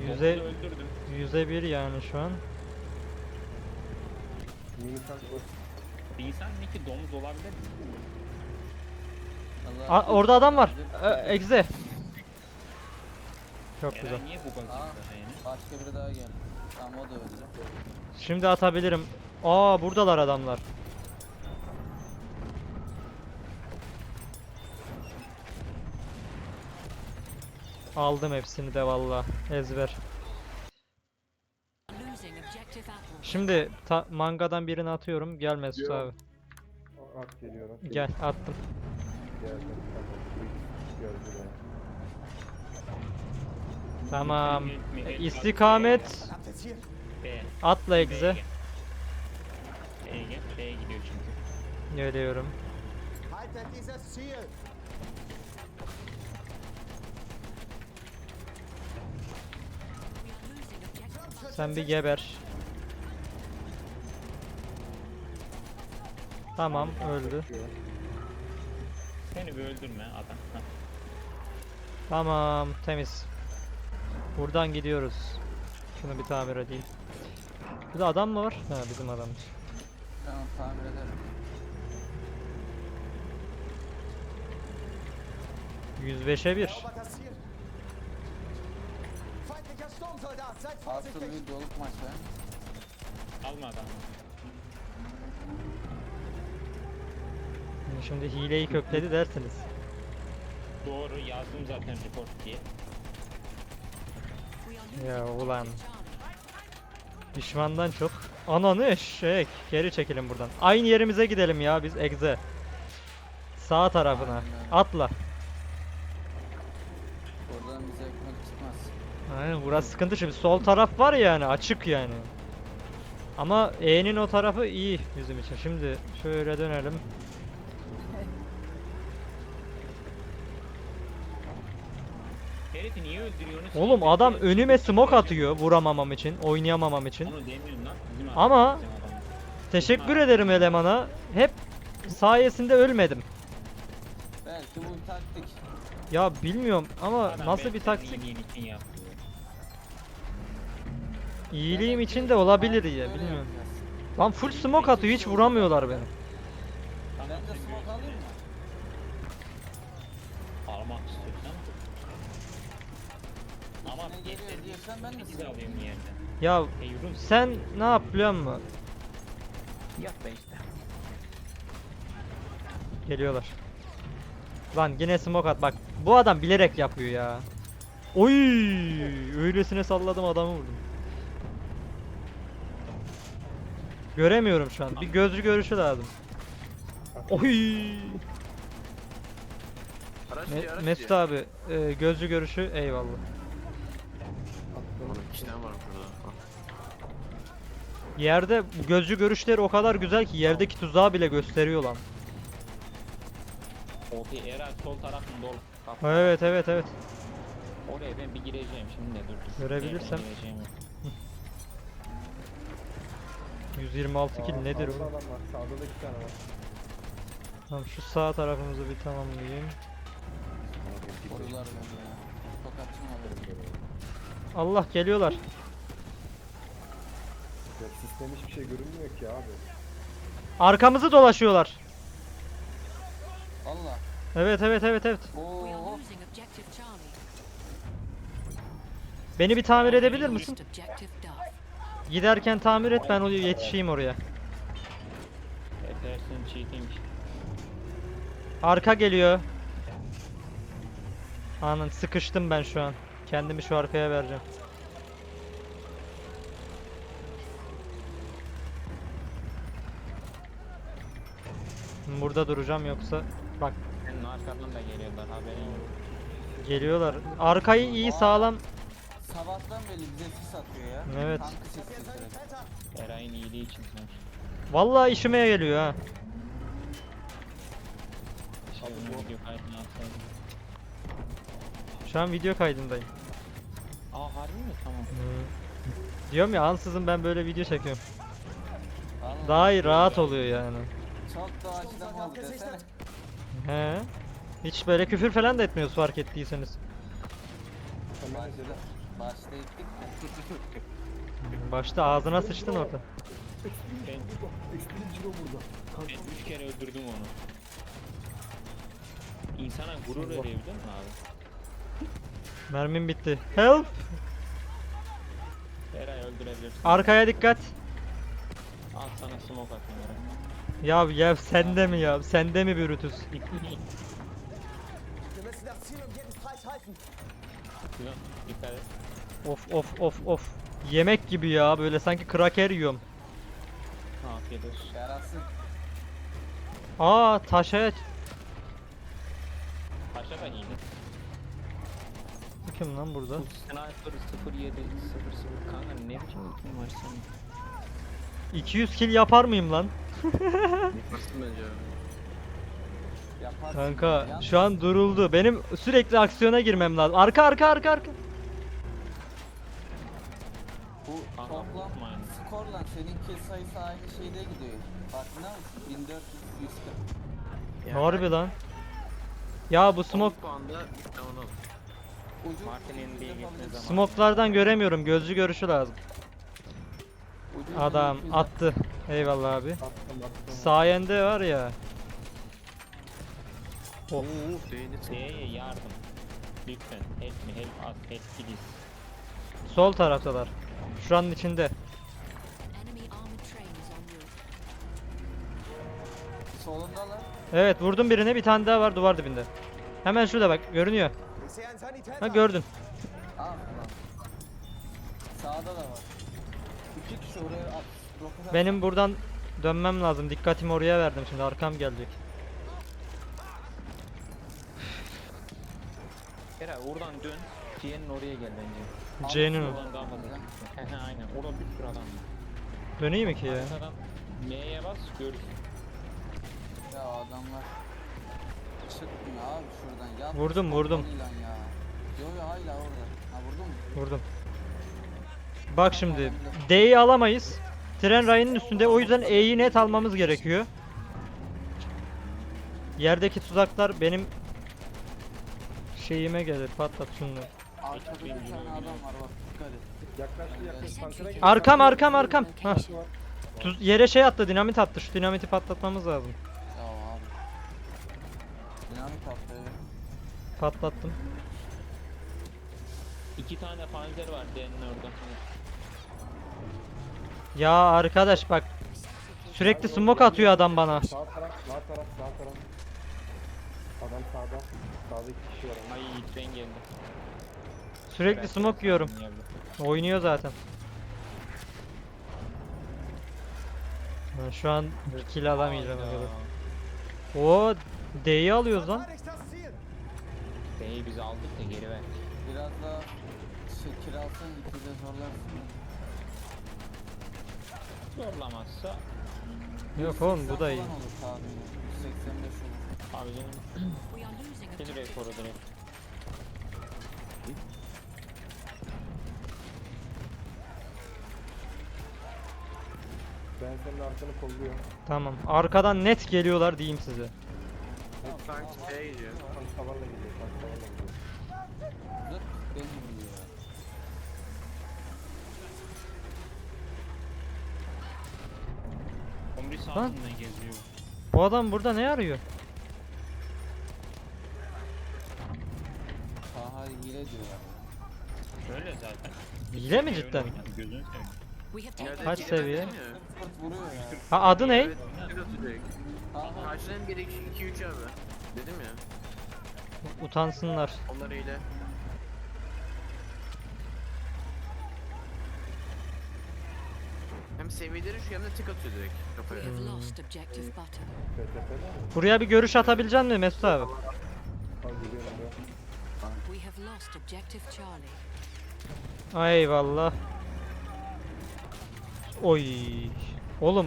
Yüze, Domuzu öldürdüm. yüze bir yani şu an. Mini tank var. Bir insan ne ki domuz olabilir mi? Allah Aa, orada adam var. E, egze. Çok güzel. Eren niye bu kadar Aa. yani? Başka biri daha geldi. Tamam o da öldü. Şimdi atabilirim. Aa buradalar adamlar. Aldım hepsini de valla. Ezber. Şimdi ta- mangadan birini atıyorum. Gel Mesut abi. At geliyorum. Gel attım. Geldim. Tamam. İstikamet. Atla egze. B'ye gidiyor çünkü. Geliyorum. Haltet dieses Ziel! We are losing objective Sen bir geber. Tamam öldü. Seni bir öldürme adam. Hah. Tamam temiz. Buradan gidiyoruz. Şunu bir tamir edeyim. Burada adam mı var? Ha bizim adammış. Tamam tamir ederim. 105'e 1. Feindlicher Sturmsoldat, seid Asıl vorsichtig! bir doluk maçı. Alma adamı. Şimdi hileyi kökledi dersiniz. Doğru yazdım zaten report diye. Ya ulan. Düşmandan çok. Ananı eşek. Geri çekilin buradan. Aynı yerimize gidelim ya biz egze. Sağ tarafına. Atla. Buradan bize ekmek çıkmaz. Aynen burası sıkıntı şimdi. Sol taraf var yani açık yani. Ama E'nin o tarafı iyi bizim için. Şimdi şöyle dönelim. Herifi niye öldürüyorsunuz? Oğlum adam önüme smoke atıyor vuramamam için, oynayamamam için. Onu demiyorum lan. Bizim adam, Ama- bizim adam. Teşekkür ederim elemana. Hep sayesinde ölmedim. Belki bu taktik. Ya bilmiyorum ama Adam nasıl belki bir senin taktik? iyiliğin için yapıyor. İyiliğim için de olabilir ya bilmiyorum. Lan full smoke atıyor hiç vuramıyorlar beni. Ben de smoke alayım mı? Almak istiyorsan. Ama geliyor diyorsan ben de smoke alayım yerden. Ya sen ne yap biliyor musun? Yap be işte. Geliyorlar. Lan yine smoke at bak. Bu adam bilerek yapıyor ya. Oy! Öylesine salladım adamı vurdum. Göremiyorum şu an. Bir gözlü görüşü lazım. Oy! Araç Me- diye araç Mesut diye. abi e, gözlü görüşü eyvallah. Var burada. Yerde gözlü görüşleri o kadar güzel ki yerdeki tuzağı bile gösteriyor lan. Okey Eray sol tarafın dolu. Evet evet evet. Oraya ben bir gireceğim şimdi de dur. dur. Görebilirsem. Gireceğim. 126 kill Aa, nedir sağda o? adam var. Sağda da iki tane var. Tamam şu sağ tarafımızı bir tamamlayayım. Korular beni ya. Tokatçım alırım. Allah geliyorlar. Ya sistem hiçbir şey görünmüyor ki abi. Arkamızı dolaşıyorlar. Valla. Evet evet evet evet. We are Oo. losing objective Charlie. Beni bir tamir edebilir misin? Objective. Giderken tamir et ben o yetişeyim oraya. Edersin cheating. Arka geliyor. Anın sıkıştım ben şu an. Kendimi şu arkaya vereceğim. Burada duracağım yoksa bak Senin arkandan da geliyorlar haberin yok. geliyorlar. Arkayı iyi sağlam. Sabahtan beri bize sis atıyor ya. Evet. Tankı sesi. Eray'ın iyiliği için sen. Vallahi işime geliyor ha. Şey, video atsaydım. Şu an video kaydındayım. Aa harbi mi? Tamam. Diyorum ya ansızın ben böyle video çekiyorum. Vallahi Daha iyi rahat oluyor yani. Çok doğaçlama oldu desene. He. Hiç böyle küfür falan da etmiyoruz fark ettiyseniz. Bence de. Başta de. Başta ağzına sıçtın orada. Ben, Ekstrem ciro burada. ben üç kere öldürdüm onu. İnsana gurur veriyor biliyor musun abi? Mermim bitti. Help! Eray öldürebilirsin. Arkaya dikkat. Al sana smoke atayım Eray. Ya ya sende mi ya? Sende mi Brutus? Dikkat et. Of of of of. Yemek gibi ya böyle sanki kraker yiyorum. Afiyet olsun. Yarasın. Aa taşa Paşa da iyiydi. Bu kim lan burada? Sniper 07 00 kanka ne biçim ultin var senin? 200 kill yapar mıyım lan? Yaparsın bence abi. Yaparsın. Kanka Yalnız şu an duruldu. Benim sürekli aksiyona girmem lazım. Arka arka arka arka. Unutma yani. skorla senin kill sayısı aynı şeyde gidiyor. Farkında mısın? 1400 140. Harbi lan. Ya bu 10 smoke bir. Ucu Martin'in diye gittiği zaman. smoke'lardan göremiyorum. Gözlü görüşü lazım. ucu Adam 1200 attı. Eyvallah abi. Attım attım. Sayende var ya. Değdi. D'ye yardım. Lütfen help me help us help please. Sol taraftalar. Şuranın içinde. Route. Solundalar. Evet vurdum birine bir tane daha var duvar dibinde. Hemen şurada bak görünüyor. Ha gördün. Lan. Sağda da var. İki kişi oraya at. roket at- Benim buradan dönmem lazım. Dikkatimi oraya verdim şimdi arkam gelecek. Eray oradan dön. C'nin oraya gel bence. C'nin o. Oradan daha fazla. Aynen. Orada bir sürü adam var. Döneyim mi ki ya? Arkadan M'ye bas görürsün. Ya adamlar. Çıkmıyor abi şuradan. Yap Vurdum, vurdum. Lan ya. Yo yo hala orada. Ha vurdun mu? Vurdum. Bak şimdi D'yi alamayız. Tren rayının üstünde o yüzden E'yi net almamız gerekiyor. Yerdeki tuzaklar benim şeyime gelir patlat şunları. Arkada bir tane adam var bak dikkat et. Yaklaştı yaklaştı. Tankına gel. Arkam arkam arkam. Hah. Tuz, yere şey attı dinamit attı. Şu dinamiti patlatmamız lazım. Abi. Attı. Patlattım. İki tane panzer var D'nin orada. Ya arkadaş bak sürekli smoke atıyor adam bana. Sağ taraf, sağ taraf, sağ taraf. Adam sağda. Sağda iki kişi var. ama. Ay tren geldi. Sürekli Ben smoke yiyorum. Oynuyor zaten. Ben şu an bir kill alamayacağım. Herhalde. Oo D'yi alıyoruz lan. D'yi biz aldık da geri ver. Biraz daha şey kiralsan ikide zorlarsın. Zorlamazsa Yok oğlum bu 180 da iyi. falan olur tahminim. 185 olur. abi canım objective. rekoru direkt. Ben senin arkanı kolluyorum. Tamam. Arkadan net geliyorlar diyeyim size. Tank B'ye gidiyor. Tank tavanla gidiyor. Tank tavanla. Zırt ya. Geziyor. Bu adam burada ne arıyor? Taha hile diyorlar. ya. Öyle zaten. Hile mi Öyle cidden? Gözünü seveyim. Kaç seviye? Ha adı ne? Karşıdan 1 2 2 3 abi. Dedim ya. Utansınlar. Onlar ile. Hem seviyeleri şu hem de tık atıyor direkt kafaya. Buraya bir görüş atabilecek misin Mesut abi? Al geliyorum ben. We have lost objective Charlie. Ay eyvallah. Oy. Oğlum.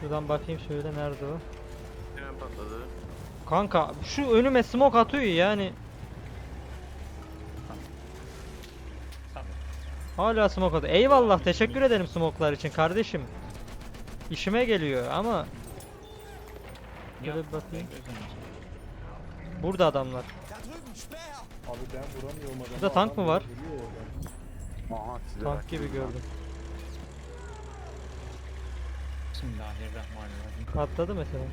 Şuradan bakayım şöyle nerede o? Tren patladı. Kanka şu önüme smoke atıyor yani. Hala smoke atıyor. Eyvallah teşekkür ederim smoke'lar için kardeşim. İşime geliyor ama Şöyle bir bakayım. Burada adamlar. Abi ben vuramıyorum adamı. Burada tank mı var? vuruyor. Aha size Tank gibi gördüm. Bismillahirrahmanirrahim. Atladı mesela.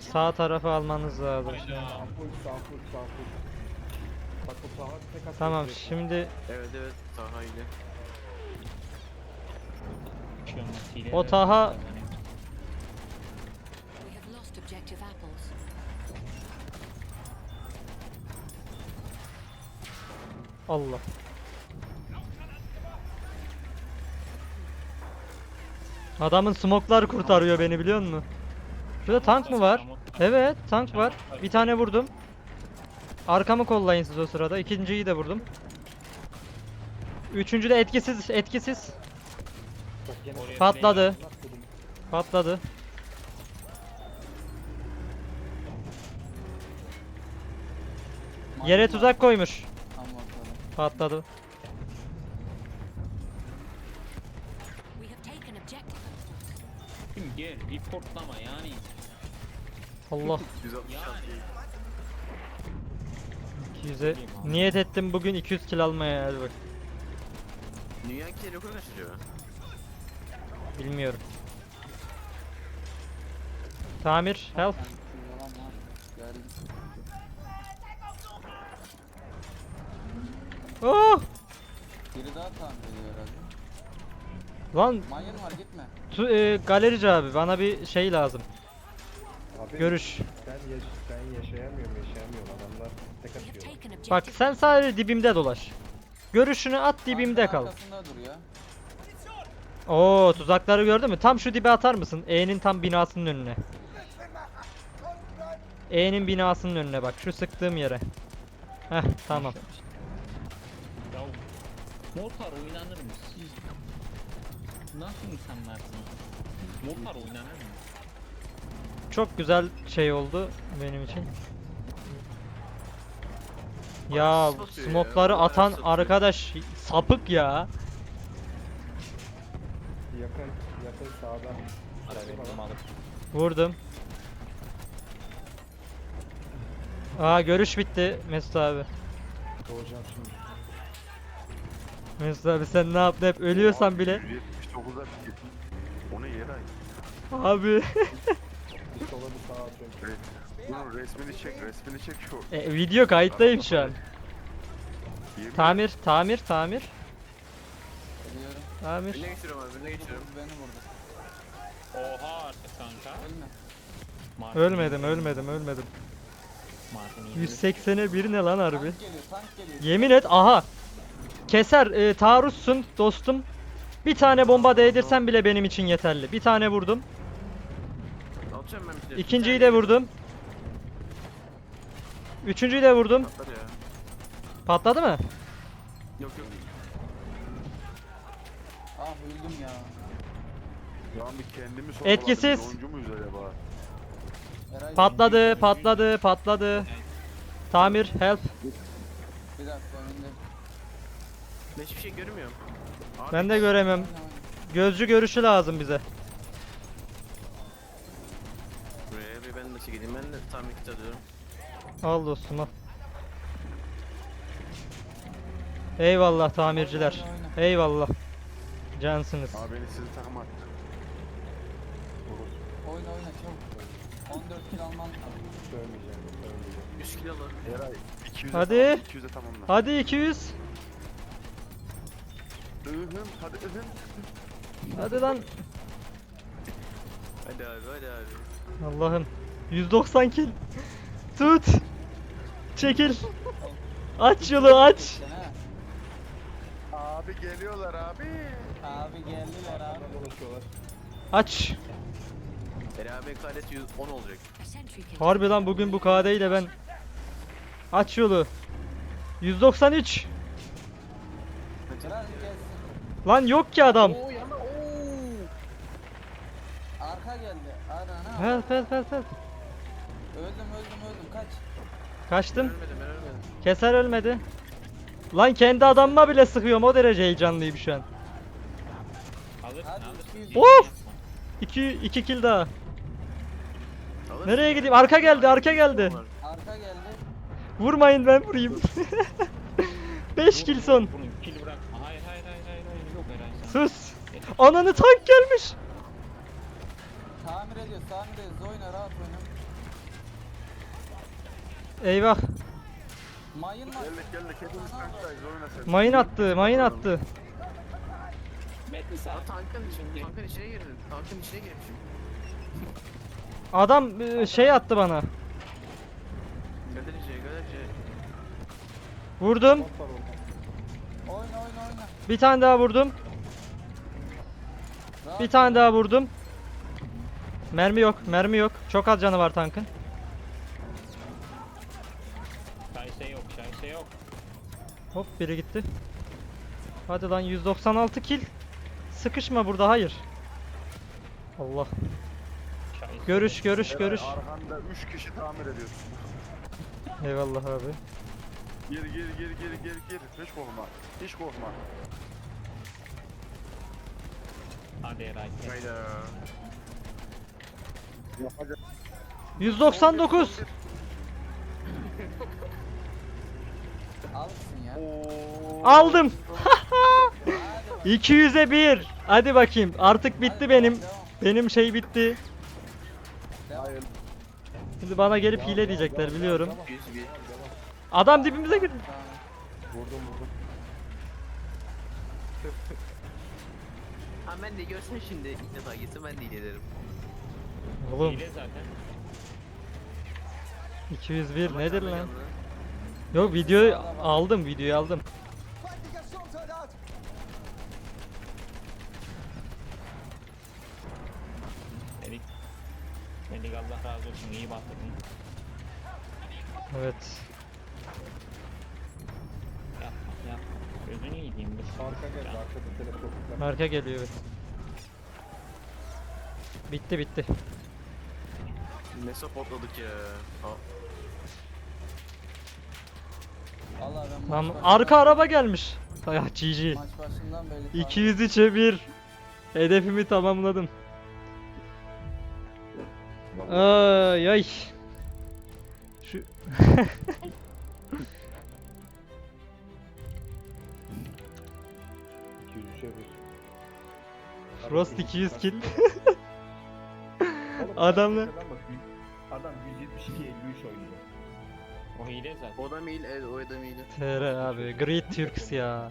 Sağ tarafı almanız lazım. Bak tek atıyor Tamam şimdi Evet evet Taha ile. Şey O Taha- We have lost objective apples. Allah. Adamın smoklar kurtarıyor beni biliyor musun? Şurada tank mı var? Evet tank var. Bir tane vurdum. Arkamı kollayın siz o sırada. İkinciyi de vurdum. Üçüncü de etkisiz etkisiz. Patladı. Patladı. Yere tuzak koymuş. Patladı. Şimdi Gel reportlama yani. Allah. 166. 200'e niyet ettim bugün 200 kill almaya hadi bak. Dünya kaç acaba? Bilmiyorum. Tamir, help. Ben şu yalan var. Geldim. Oh! Biri daha tamir ediyor herhalde. Lan Manyan var gitme. tu, e, galerici abi bana bir şey lazım. Abi Görüş. Ben, yaş ben yaşayamıyorum yaşayamıyorum adamlar tek atıyor. objective Bak sen sadece dibimde dolaş. Görüşünü at dibimde kal. Arkasında dur ya. Oo tuzakları gördün mü? Tam şu dibe atar mısın? E'nin tam binasının önüne. E'nin binasının önüne bak şu sıktığım yere. Heh tamam. Motor oynanır mı siz? Nasıl insanlarsınız? Motor oynanır mı? Çok güzel şey oldu benim için. Ya ya, smokları bayağı atan arkadaş sapık ya. Yakın yakın sağda. Arabayı alıp. Vurdum. Aa görüş bitti Mesut abi. Doğacağım şimdi. Mesut abi sen ne yaptın hep ölüyorsan bile. 179'a bir O ne yer ay? Abi. Bir sola bir sağa atıyorum. Re Bunun resmini çek, resmini çek şu. E, video kayıttayım şu an. Yemin- Tamir, tamir, tamir. Tamir. Birine geçiyorum abi birine geçiyorum. Beni vurdu. Oha artık kanka. Ölme. Martin Ölmedim, ölmedim, ölmedim. Martin iyi. 180'e bir ne lan harbi? Tank geliyor tank geliyor. Yemin et aha. Keser e, taarruzsun dostum. Bir tane bomba değdirsen bile benim için yeterli. Bir tane vurdum. Atacağım ben bir de. İkinciyi de vurdum. Üçüncüyü de vurdum. Ya. Patladı mı? Yok yok. Ah öldüm ya. Ya bir kendimi sorguladım. Etkisiz. Oyuncu muyuz acaba? Eray Patladı, patladı, patladı. Tamir, help. Bir dakika önünde. Ben hiçbir şey görmüyorum. Abi, Ben de göremem. Gözcü görüşü lazım bize. Buraya bir ben de çekeyim. Ben de tam iki alıyorum. Al dostum al. Eyvallah tamirciler. Eyvallah. Cansınız. Abi beni sizin takıma attı. Oyna oyna çabuk. 14 kill alman lazım. Sövmeyeceğim. Sövmeyeceğim. 100 kilo alın. Eray 200'e Hadi. tamam, 200'e tamamla. Hadi 200. Ihım hadi ıhım. Hadi lan. Hadi abi hadi abi. Allah'ım. 190 kill. Tut. Çekil. Aç yolu aç. Abi geliyorlar abi. Abi geldiler abi. Aç. Beraber KDS 110 olacak. Harbi lan bugün bu KD ile ben. Aç yolu. 193. Lan yok ki adam. Oo yana oo. Arka geldi. Ana Help help help help. Öldüm öldüm öldüm kaç. Kaçtım. Ölmedim ben ölmedim. Keser ölmedi. Lan kendi adamıma bile sıkıyorum o derece heyecanlıyım şu an. Alırsın Hadi, alırsın. Of! 2 2 kill daha. Alırsın Nereye gideyim? Arka geldi, arka geldi. Arka geldi. Vurmayın ben vurayım. 5 kill son. Bunu kill bırakma. Hayır hayır hayır hayır. hayır. Yok Eray sen. Sus. Ananı tank gelmiş. Tamir ediyoruz, tamir ediyoruz. Oyna rahat oyna. Eyvah. Mayın var. Geldik geldik hepimiz tanktayız oyna sen. Mayın attı, mayın attı. Metin sen. Aa, tankın, tankın içine girdin. Tankın içine girmişim. Adam e, şey attı bana. Galerici, galerici. Vurdum. Oyna oyna oyna. Bir tane daha vurdum. Bir tane daha vurdum. Mermi yok, mermi yok. Çok az canı var tankın. Şayse yok şayse yok. Hop biri gitti. Hadi lan 196 kill. Sıkışma burada hayır. Allah. Şayse Görüş görüş Eray, görüş. Arkanda 3 kişi tamir ediyorsun. Eyvallah abi. Gir gir gir gir gir gir. Hiç korkma. Hiç korkma. Hadi Eray. gel. Hayda. Yapacak. 199. Alırsın ya. Oo. Aldım. 200'e 1. Hadi bakayım. Artık bitti benim. Benim şey bitti. Hayır. Şimdi bana gelip hile diyecekler biliyorum. 101. Adam dibimize girdi. Vurdum vurdum. Ben de görsün şimdi ilk defa gitsin ben de ilerlerim. Oğlum Hile zaten. 201 nedir lan? Yok videoyu aldım, videoyu aldım. Dedik. Dedik Allah razı olsun iyi batırdın. Evet. Yapma yapma. Gözünü yiyeyim dur. Arka geldi. Arkada teleskoplar. Marka geliyor evet. Bitti bitti. Ne sapotladık ya. Ha, Vallahi ben Lan arka araba gelmiş. Ya GG. Maç başından beri tahmin 203'e 1. Hedefimi tamamladım. Ay ay. Şu 203'e bir. Frost 200 kill. Oğlum, Adamlar- yüz- Adam 172 53 oynuyor. O hile zaten. O da mail, evet o da mail. TR abi. Great Turks ya.